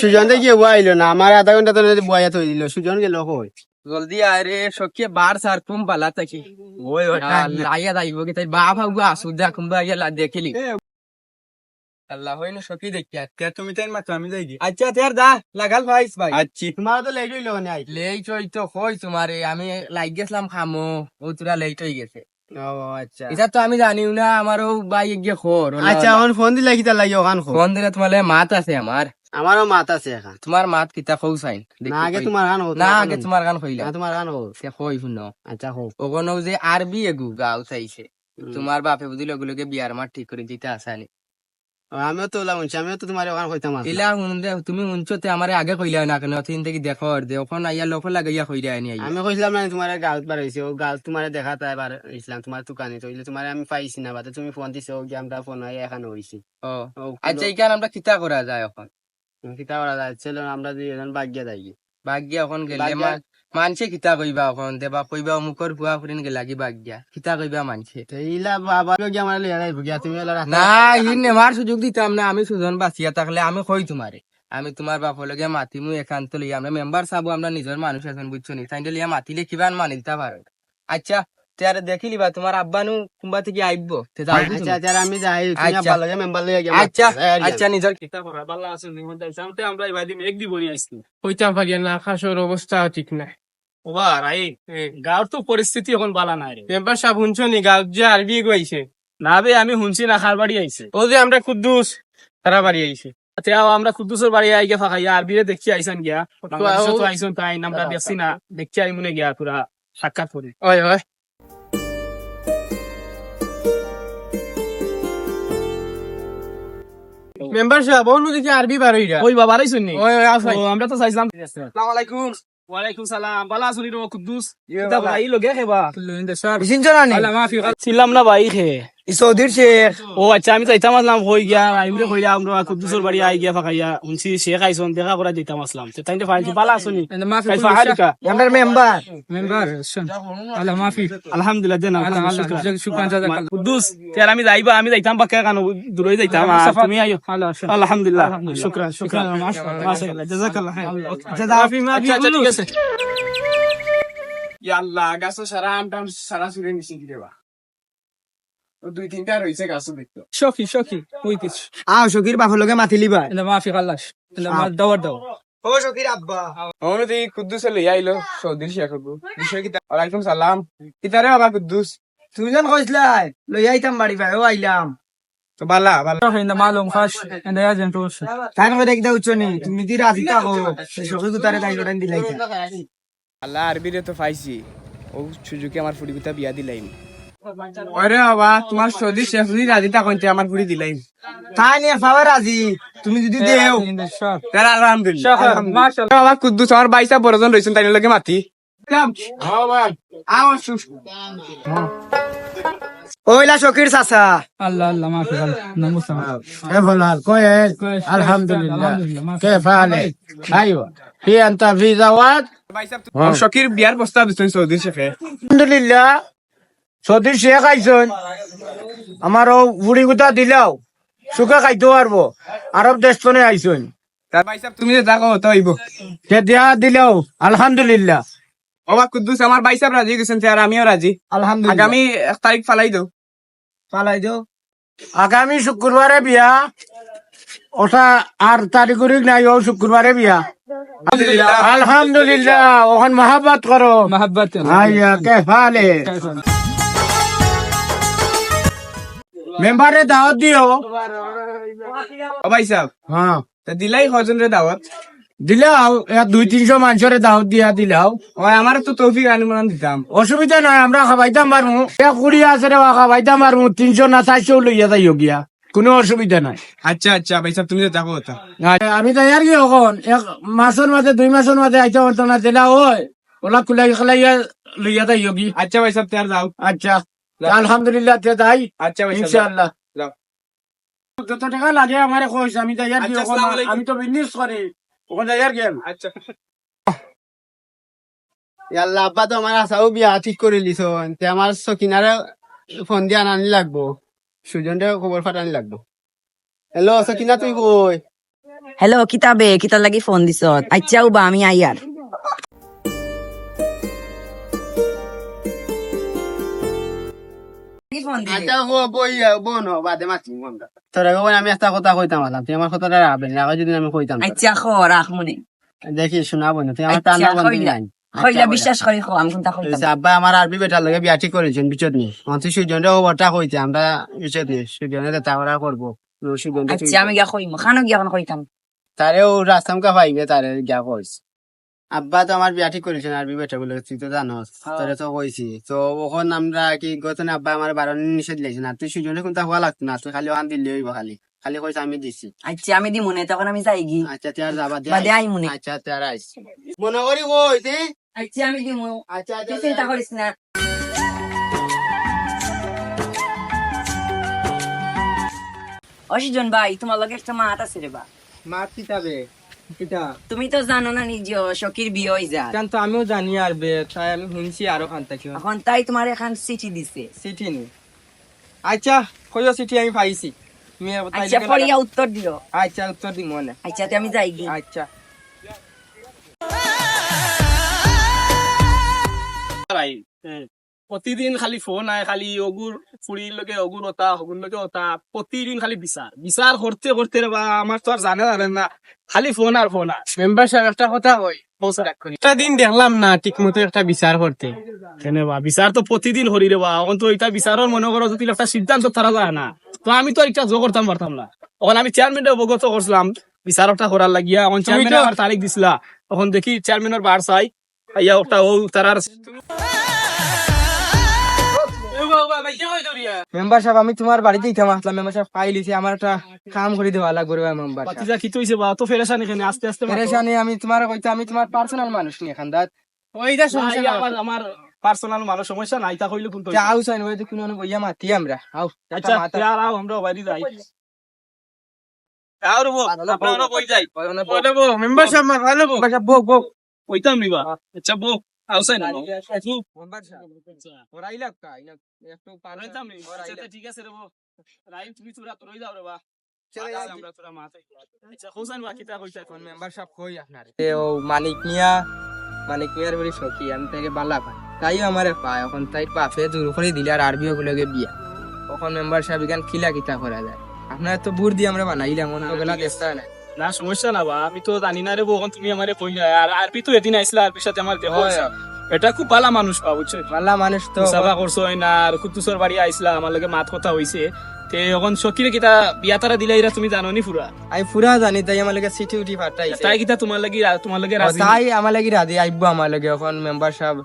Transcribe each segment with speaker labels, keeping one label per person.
Speaker 1: সুজন দেখি বয়া আইলো না আমার আধা ঘণ্টা তো বয়া থই দিল সুজন গেল কই?
Speaker 2: জলদি আরে সকিয়ে বার সার কুম পালা তাকি
Speaker 1: ওই
Speaker 2: লাইয়া দাইব কি তাই বাপ হাগু আসু দা কুম্বা ইয়া দেখিলি? আল্লাহ হইনো সকি দেখি
Speaker 1: তে তুমি তাই মাত্র আমি যাই দি।
Speaker 2: আচ্ছা তের দা লাগাল ভাইস ভাই।
Speaker 1: আচ্ছি। তোমার তো লেট হইল না আই।
Speaker 2: লেই চই তো কই তোমারে? আমি লাগ গেছিলাম খামো ও তোরা লেট হয়ে গেছে। এটা তো আমি জানিও না আমারও বাই গিয়ে খোর
Speaker 1: আচ্ছা এখন ফোন দিলে কিতা লাগি ওখান
Speaker 2: ফোন দিলে তোমার মাত আছে আমার
Speaker 1: আমারও মাত আছে এখন।
Speaker 2: তোমার মাত কিতা খৌ চাই
Speaker 1: না আগে তোমার গান হো
Speaker 2: না আগে তোমার গান কইলা
Speaker 1: না তোমার গান হো
Speaker 2: সে কই শুনো
Speaker 1: আচ্ছা হো
Speaker 2: ওখানে যে আরবি এগু গাও চাইছে। তোমার বাপে বুঝিল ওগুলোকে বিয়ার মার ঠিক করে দিতে আসানি
Speaker 1: আমিও তো ওলা শুনছি আমিও তো তোমার ওখান কইতাম
Speaker 2: ইলা শুনতে তুমি শুনছোতে আমারে আগে কইলা না কেন অথিন থেকে দেখো আর দে ওখানে আইয়া লোক লাগাইয়া কইরা আনি আইয়া।
Speaker 1: আমি কইছিলাম না তোমার গাল বার হইছে ও গাল তোমার দেখা তাই বার ইসলাম তোমার দোকানে তো তোমার আমি পাইছি না বাতে তুমি ফোন দিছো কি আমরা ফোন হয়ে এখানে হইছি।
Speaker 2: ও আচ্ছা এইখানে আমরা কিতা করা যায় এখন?
Speaker 1: কিতা করা যাচ্ছিল আমরা দুইজন বাগিয়া যাই।
Speaker 2: বাগিয়া এখন গেলে মানছে কিতা কইবা এখন দেবা কইবা অমুকর বুয়া ফুরিন গে লাগি বাগিয়া কিতা কইবা মানছে।
Speaker 1: তো ইলা বাবা কি আমার লিয়া যাইব গিয়া তুমি
Speaker 2: না ইন নেমার সুযোগ দিতাম না আমি সুজন বাঁচিয়া থাকলে আমি কই তোমারে আমি তোমার বাপর লগে মাতিমু একান্ত লইয়া আমরা মেম্বার চাবো আমরা নিজের মানুষ আছেন বুঝছ নি? তাই লিয়া মাতিলে কিবা মানি দিতে পারো আচ্ছা তার দেখিলি বা তোমার আব্বানু কুম্বা থেকে আইব তে যাও
Speaker 1: আচ্ছা? আচ্ছা আমি যাই তুমি
Speaker 2: আচ্ছা।
Speaker 1: আব্বা লগে মেম্বার লইয়া গিয়া
Speaker 2: আচ্ছা আচ্ছা নিজের
Speaker 3: কিতা করা বালা আছে নিমন দাইছে আমতে আমরা এবার দিন এক দিবনি আইছি
Speaker 4: হইতাম পারি না আকাশের অবস্থা ঠিক নাই।
Speaker 3: তো পরিস্থিতি এখন বালা নাই রে
Speaker 4: মেম্বার সাহেব শুনছো নি গাঁও যে আরবি গাইছে
Speaker 3: না বে আমি শুনছি না খার বাড়ি আইছে
Speaker 4: ও যে আমরা কুদ্দুস তারা বাড়ি আইছে
Speaker 3: তেও আমরা কুদ্দুসের বাড়ি আই গিয়া ফাঁকা আর বিরে দেখছি আইসান গিয়া। বাংলাদেশে তো আইসন তাই আমরা দেখছি না দেখছি আই মনে গিয়া পুরা সাক্ষাৎ করি
Speaker 4: ওই ওই মেম্বার সাহেব অনু আরবি বার
Speaker 3: ওই বাবা আইসন
Speaker 4: ওই ওই আফাই
Speaker 3: ও, আমরা তো চাইছিলাম।
Speaker 2: আসসালামু আলাইকুম।
Speaker 3: ওয়ালাইকুম সালাম। বালা রে কুদ্দুস ভাই লগে খেবা
Speaker 4: আল্লাহ মাফি
Speaker 3: ছিলাম না ভাই খে।
Speaker 1: সৌদির শেখ
Speaker 3: ও আচ্ছা আমি যাইতাম আসলাম হই গিয়া আইমরে কইলা আমরা কুদ্দুসের বাড়ি আই গিয়া ফাঁকাইয়া শুনছি শেখ আইসন দেখা করা যাইতাম আসলাম তো তাইতে ফাইলছি বালা আসুনি
Speaker 4: মাফি
Speaker 1: আমরা মেম্বার
Speaker 4: মেম্বার শুন আল্লাহ মাফি
Speaker 3: আলহামদুলিল্লাহ দেন
Speaker 4: শুকরান জাযাক
Speaker 3: কুদ্দুস তের আমি যাইবা আমি যাইতাম বাক্কা কানো দূরে যাইতাম আর তুমি আইও আলহামদুলিল্লাহ শুকরান শুকরান মাশাআল্লাহ জাযাকাল্লাহ
Speaker 4: মাফি মাফি
Speaker 3: আচ্ছা ঠিক আছে
Speaker 4: ইয়া আল্লাহ গাছ সারা আমটাম সারা সুরে নিছি দেবা দুই তিনটা রইছে গাছ দেখতো শকি শকি ওই কিছু
Speaker 1: আও শকির বাপর লগে মাতিলি ভাই
Speaker 4: এলা মাফি খাল্লাস এলা মা দাওয়ার দাও।
Speaker 1: ও শকির আব্বা।
Speaker 4: অনুদি কুদ্দুস লই আইলো। সৌদির শেখ বিষয় কি ওয়ালাইকুম সালাম ইতারে বাবা কুদ্দুস
Speaker 1: তুইজন কইছলাই লই আইতাম বাড়ি ভাই ও আইলাম।
Speaker 4: তো বালা বালা। in the malum khash and the agent also
Speaker 1: তাই করে দেখদা উচ্চনি তুমি দি রাজি থাকো শকির গুতারে দাই লড়াই দিলাই
Speaker 2: আল্লাহ আরবিরে তো পাইছি। ও সুজুকে আমার ফুড়ি গুতা বিয়া দিলাইম।
Speaker 4: ওরে বাবা তোমার সৌদি শেখ যদি রাজি তা কইতে আমার ঘুরি দিলাই।
Speaker 1: তাই নিয়ে রাজি তুমি যদি দেও।
Speaker 4: আলহামদুলিল্লাহ। বাবা কুদ্দুস আমার বড়জন তাই লগে মাতি।
Speaker 1: ওইলা শকির চাচা।
Speaker 4: আল্লাহ আল্লাহ মাফি নমস্কার।
Speaker 1: বলাল আলহামদুলিল্লাহ। কে ফালে? আইও আনতা
Speaker 4: শকির বিয়ার বস্তা সৌদি শেখে।
Speaker 1: আলহামদুলিল্লাহ। সতীর সে খাইছেন? আমার ও বুড়ি গুতা দিলাও সুখে খাইতে পারব আরব দেশ তো আইসুন
Speaker 4: তুমি দেখো তো আইব
Speaker 1: সে দেয়া দিলেও। আলহামদুলিল্লাহ।
Speaker 4: বাবা কুদ্দুস আমার ভাই সাহেব রাজি গেছেন আর আমিও রাজি
Speaker 1: আলহামদুলিল্লাহ।
Speaker 4: আগামী এক তারিখ ফালাই দাও।
Speaker 1: ফালাই দাও। আগামী শুক্রবারে বিয়া। ওটা আর তারিখ নাই ও শুক্রবারে বিয়া। আলহামদুলিল্লাহ। ওখান মহাব্বত করো
Speaker 4: মহাব্বত।
Speaker 1: আইয়া কে ফালে মেম্বারে দাওয়াত দিও।
Speaker 4: ও বাইসাব
Speaker 1: হ্যাঁ।
Speaker 4: তা দিলাই হজন রে দাওয়াত?
Speaker 1: দিলাও দুই তিনশো মানুষের দাওয়াত দিয়া দিলাও।
Speaker 4: আমার তো তৌফিক আনুমান দিতাম।
Speaker 1: অসুবিধা নাই আমরা খাবাইতাম পারমু এক কুড়ি আছে রে খাবাইতাম পারমু তিনশো না চারশো লইয়া যাই গিয়া। কোনো অসুবিধা নাই।
Speaker 4: আচ্ছা আচ্ছা বাইসাব তুমি যে দেখো
Speaker 1: আচ্ছা, আমি তৈয়ার কি এখন এক মাসের মাঝে দুই মাসের মাঝে আইতে পারতো না দিলা ওই ওলা খুলাই খালাইয়া লইয়া যাই গি।
Speaker 4: আচ্ছা বাইসাব তার যাও।
Speaker 1: আচ্ছা। আলহামদুলিল্লাহ তে তাই
Speaker 4: আচ্ছা
Speaker 1: ইনশাআল্লাহ।
Speaker 4: যাও।
Speaker 1: যত টাকা লাগে আমার কইস আমি
Speaker 4: আচ্ছা।
Speaker 1: আমি তো বিজনেস করি। ওখানে গেম
Speaker 4: আচ্ছা।
Speaker 1: আল্লাহ আব্বা তো আমার আশাও বিয়া ঠিক করে লিছ তে আমার সকিনারে ফোন দিয়া আনানি লাগবো। সুজনরে খবর ফাটানি লাগবো। হ্যালো সকিনা তুই কই?
Speaker 5: হ্যালো কিতাবে? কিতার লাগি ফোন দিছ আচ্ছা উবা আমি আইয়ার।
Speaker 2: আচ্ছা ও বই বোন মনটা তোরা গো আমি একটা কথা কইতাম আলাম তুই আমার কথাটা রাখবেন না যদি আমি কইতাম
Speaker 5: আচ্ছা খো রাখ মনে।
Speaker 2: দেখি শোনাবো না তুই আমার
Speaker 5: আচ্ছা,
Speaker 2: টানা বন্ধ নাই।
Speaker 5: কইলা বিশ্বাস করি খো আমি কোনটা কইতাম।
Speaker 2: আচ্ছা, আব্বা আমার আরবি বেটার লগে বিয়া করেছেন বিচত নিয়ে। অন্ত সুজনটা ওটা কইতে আমরা বিচত নিয়ে সুজনে দেখা করা
Speaker 5: আচ্ছা আমি গিয়া কইম খানো গিয়া এখন কইতাম।
Speaker 2: তারেও রাস্তাম কা পাইবে তারে গিয়া কইস। আব্বা তো আমার বিয়া ঠিক করেছেন আরবি বেটা বলে তুই তো জানোস। তোরে তো কইছি। তো ওখন আমরা কি গতনে আব্বা আমার বারণ নিষেধ দিয়েছেন আর তুই সুজনে কোনটা হওয়া লাগতো না তুই খালি ওখান দিলে হইব খালি। খালি কইস আমি দিছি।
Speaker 5: আচ্ছা আমি দি মনে তখন আমি যাই গি
Speaker 2: আচ্ছা তুই আর যাবা দে
Speaker 5: বাদে আই মনে
Speaker 2: আচ্ছা তুই আর আইস। মনে করি কইস হ্যাঁ?
Speaker 5: আচ্ছা আমি দি মনে
Speaker 2: আচ্ছা
Speaker 5: তুই
Speaker 2: আচ্ছা।
Speaker 5: চিন্তা করিস না। অসিজন ভাই তোমার লগে একটা মাত আছে রে বা।
Speaker 2: মার কিতাবে
Speaker 5: তুমি তো জানো না নিজ শকির বিয়ে হয়ে যায়।
Speaker 2: কেন তো আমিও জানি আর বে তাই আমি শুনছি আরও খান থেকে।
Speaker 5: এখন তাই তোমার এখন চিঠি দিছে।
Speaker 2: চিঠি নি। আচ্ছা কইও চিঠি আমি পাইছি।
Speaker 5: আচ্ছা পড়িয়া উত্তর দিও।
Speaker 2: আচ্ছা উত্তর দিই মনে।
Speaker 5: আচ্ছা তে আমি যাই গি
Speaker 2: আচ্ছা।
Speaker 3: ভাই প্রতিদিন খালি ফোন আয় খালি অগুর ফুড়ির লগে অগুর ওতা হগুর লগে ওতা প্রতিদিন খালি বিচার বিচার করতে করতে বা আমার তো আর জানে জানেন না, খালি ফোন আর ফোন আর
Speaker 2: মেম্বার সাহেব একটা কথা একটা দিন দেখলাম না ঠিক
Speaker 3: মনে যদি একটা সিদ্ধান্ত না। তো করতাম আমি লাগিয়া চেয়ারম্যান তখন দেখি চাই
Speaker 2: মেম্বার সাহেব আমি তোমার বাড়িতে ইতাম আসলাম। মেম্বার সাহেব পাই লিছি আমার একটা কাম করে দেওয়া লাগবে মেম্বার সাহেব।
Speaker 3: বাতিজা কি হইছে বা তো ফেরেশান এখানে আস্তে আস্তে মাতো।
Speaker 2: পেরেশানি আমি তোমার কইতে আমি তোমার পার্সোনাল মানুষ নি এখান দাত। ওইটা
Speaker 3: না, ইয়া আমার আমার পার্সোনাল মানুষ সমস্যা নাই তা কইলে কোনটা
Speaker 2: আউ সাইন ওই তো কোনো বইয়া মাতি আমরা। আউ
Speaker 3: আচ্ছা ইয়ার আও আমরা বাইরে যাই। আর বো আপনারা বই যাই? বো
Speaker 2: মেম্বার সাহেব মার ভালো। মেম্বার সাহেব বক বক।
Speaker 3: কইতাম নিবা আচ্ছা বো ঠিক আছে রে রাইম তুমি তো রই যাও রে বা
Speaker 2: মানিক মিয়া মানিক মিয়ার সখী আমি তাকে বালা পাই তাই আমারে পায় এখন তাই বাপে দূর করে দিলে আর আরবি গুলোকে বিয়া তখন মেম্বার সাহেব এখান খিলা কিতা করা যায় আপনার তো বুর দিয়ে আমরা বানাইলাম অন্য বেলা দেখতে না
Speaker 3: না সমস্যা না বা। আমি তো জানি না রে বো এখন তুমি আমারে কই আর আরবি তো এদিন আইসলা আরবির সাথে আমার দেখো এটা খুব ভালো মানুষ পা বুঝছ
Speaker 2: বালা মানুষ তো।
Speaker 3: মুসাফা করছ না আর কুতুসর বাড়ি আইসলা আমার লগে মাত কথা হইছে তে এখন সকিরে কিতা বিয়া তারা দিলে এরা তুমি জানো নি পুরা
Speaker 2: আমি পুরা জানি তাই আমার লাগে সিটি উঠি ফাটাইছে
Speaker 3: তাই কিতা তোমার লাগি তোমার লগে রাজি
Speaker 2: তাই আমার লাগি রাধি আইব আমার লাগে এখন মেম্বার সাহেব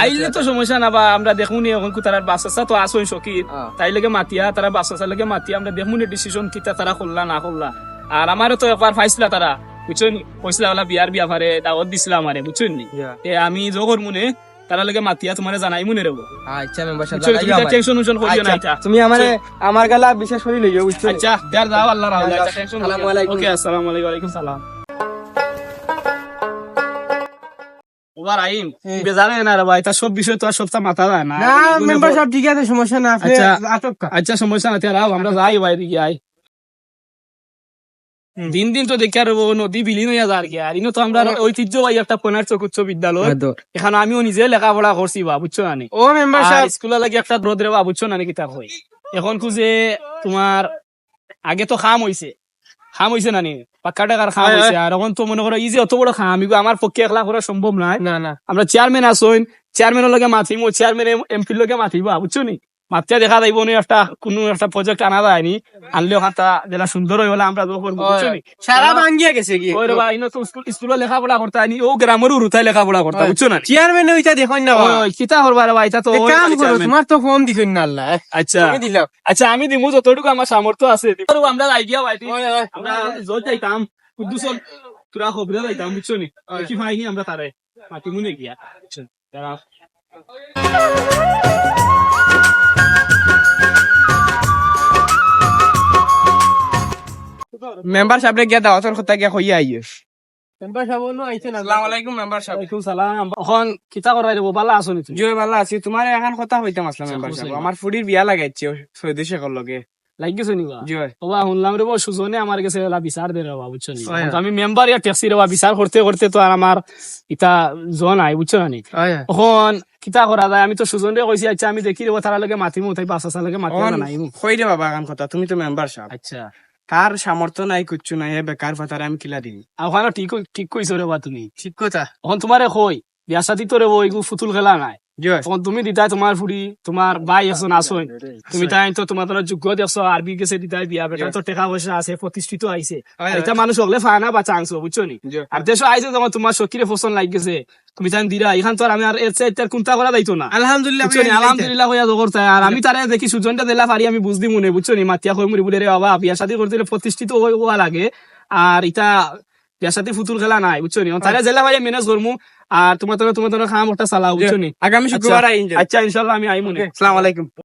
Speaker 3: আইলে তো সমস্যা না বা আমরা দেখুনি এখন বাচ্চা তো আসোই সকির
Speaker 2: হ্যাঁ।
Speaker 3: তাই লাগে মাতিয়া তারা বাচ্চা লাগে মাতিয়া আমরা দেখুনি ডিসিশন কিতা তারা করলা না করলা আর আমারও তো একবার পাইছিলা তারা বুঝছেন? কইছিলা ওলা বিয়ার বিয়া ফারে দাওয়াত দিছিলা আমারে বুঝছেন? নি তে আমি জগর মনে তারা লাগে মাতিয়া তোমারে জানাই মনে রেবো
Speaker 2: আচ্ছা মেম্বার সাহেব
Speaker 3: তুমি টেনশন উনশন করিও না
Speaker 2: আচ্ছা,
Speaker 3: এটা
Speaker 2: তুমি আমারে আমার গালা বিশেষ করে লইও বুঝছ?
Speaker 3: আচ্ছা দেয়ার দাও আল্লাহ রাহুল আচ্ছা টেনশন
Speaker 2: আসসালামু আলাইকুম।
Speaker 3: ওকে আসসালামু আলাইকুম ওয়ালাইকুম সালাম। ওবার আইম বেজারে না রে ভাই তা সব বিষয় তো আর সবটা মাথা যায় না।
Speaker 2: না মেম্বার সাহেব ঠিক আছে সমস্যা না আপনি
Speaker 3: আচ্ছা। আচ্ছা সমস্যা না তেরা আমরা যাই বাইরে গিয়ে দিন দিন তো দেখি আর নদী বিলীন হইয়া যার গিয়া আর ইনো তো আমরা ঐতিহ্যবাহী একটা পনার চক উচ্চ বিদ্যালয় এখানে আমিও নিজে লেখাপড়া করছি বা বুঝছ নানি
Speaker 2: ও মেম্বার সাহেব।
Speaker 3: স্কুলে লাগি একটা রোদ রে বা বুঝছ না নাকি তা কই এখন খুঁজে তোমার আগে তো খাম হইছে খাম হইছে না নি? পাক্কা টাকার খাম হইছে আর এখন তো মনে করো যে অত বড় খাম এগুলো আমার পক্ষে একলা করা সম্ভব নয়
Speaker 2: না না।
Speaker 3: আমরা চেয়ারম্যান আসইন চেয়ারম্যানের লগে মাতিমু চেয়ারম্যান এমপির লগে মাতিবা বুঝছ নি? মাতিয়া দেখা যাইব নি একটা কোনো একটা প্রজেক্ট আনা যায়নি। আনলে ওখানটা যেটা সুন্দর হলে আমরা করব
Speaker 2: সারা ভাঙ্গিয়া গেছে কি
Speaker 3: ওই রে ভাই ইনো তো স্কুল স্কুলে লেখাপড়া করতে আনি ও গ্রামের উরুতাই লেখাপড়া করতে বুঝছ না?
Speaker 2: চেয়ারম্যান ওইটা দেখুন না
Speaker 3: ওই, কিতা করবা রে এটা তো
Speaker 2: কাম করো তোমার তো ফোন দিছেন না আল্লাহ
Speaker 3: আচ্ছা।
Speaker 2: তুমি দিলাও
Speaker 3: আচ্ছা আমি দিমু যতটুকু আমার সামর্থ্য আছে। আমরা আইডিয়া ভাই আমরা যাইতাম কুদ্দুসল তোরা খবরে যাইতাম বুঝছ নি? কি আমরা তারে মাটি মুনে গিয়া? তারা
Speaker 2: মেম্বার সাহেব গিয়া দাওয়াতর কথা গিয়া কইয়া আইয়স
Speaker 4: মেম্বার সাহেব নো? আইছেন
Speaker 2: আসসালামু আলাইকুম মেম্বার সাহেব
Speaker 3: ওয়ালাইকুম সালাম। এখন কিতা করাই দেবো? বালা আছো নি তুমি
Speaker 2: জয় ভালো আছি। তোমার এখন কথা হইতাম আসলাম মেম্বার সাহেব আমার ফুডির বিয়া লাগাইছে সৈয়দ শেখর লগে।
Speaker 3: লাগিয়েছো নি বা
Speaker 4: জি
Speaker 3: বাবা শুনলাম রে সুজনে আমার কাছে এলা বিচার দে রে বাবা বুঝছ নি আমি মেম্বার ইয়া ট্যাক্সি রে বাবা বিচার করতে করতে তো আর আমার ইটা জন আই বুঝছ না নি এখন কিতা করা যায়? আমি তো সুজন রে কইছি আচ্ছা আমি দেখি রে তারা লগে মাতিমু তাই পাঁচ হাজার লগে মাতিমু না নাইমু
Speaker 4: কই দে বাবা কথা তুমি তো মেম্বার সাহেব
Speaker 3: আচ্ছা।
Speaker 4: কার সামর্থ্য নাই কুচ্ছু নাই এ বেকার ফাতারে আমি কিলা
Speaker 3: দিন ওখানে ঠিক ঠিক কইছো রে বা তুমি।
Speaker 4: ঠিক কথা।
Speaker 3: এখন তোমারে কই বিয়া সাথী তোরে বই ফুতুল খেলা নাই। তুমি দিতাই তোমার ফুড়ি তোমার ভাই এখন আসোই তুমি তাই তো তোমার তোমার যোগ্য দেখছ আরবি গেছে দিতাই বিয়া বেটা। তো টাকা পয়সা আছে প্রতিষ্ঠিত আইছে এটা মানুষ হলে ফানা বা চান্স বুঝছ নি? আর দেশ আইছে যখন তোমার শক্তিরে ফসল লাগ গেছে। তুমি তাই দিরা এখান তো আমি আর এর চেয়ে কোনটা করা দাইতো না?
Speaker 4: আলহামদুলিল্লাহ
Speaker 3: আলহামদুলিল্লাহ হইয়া জগর তাই আর আমি তারে দেখি সুজনটা দিলা পারি আমি বুঝদি মনে বুঝছ নি? মাতিয়া কই মুড়ি বুড়ে রে বাবা বিয়া শাদী করতে হলে প্রতিষ্ঠিত হই- হওয়া লাগে। আর ইটা বিয়া শাদী ফুতুল খেলা নাই বুঝছ নি? তারে জেলা ভাই মেনেজ করমু আর তোমার তোমার তোমার খাম ওটা চালাও বুঝছ নি?
Speaker 4: আগামী শুক্রবার
Speaker 3: আচ্ছা। ইনশাল্লাহ আমি আই মনে
Speaker 4: আসসালামু আলাইকুম।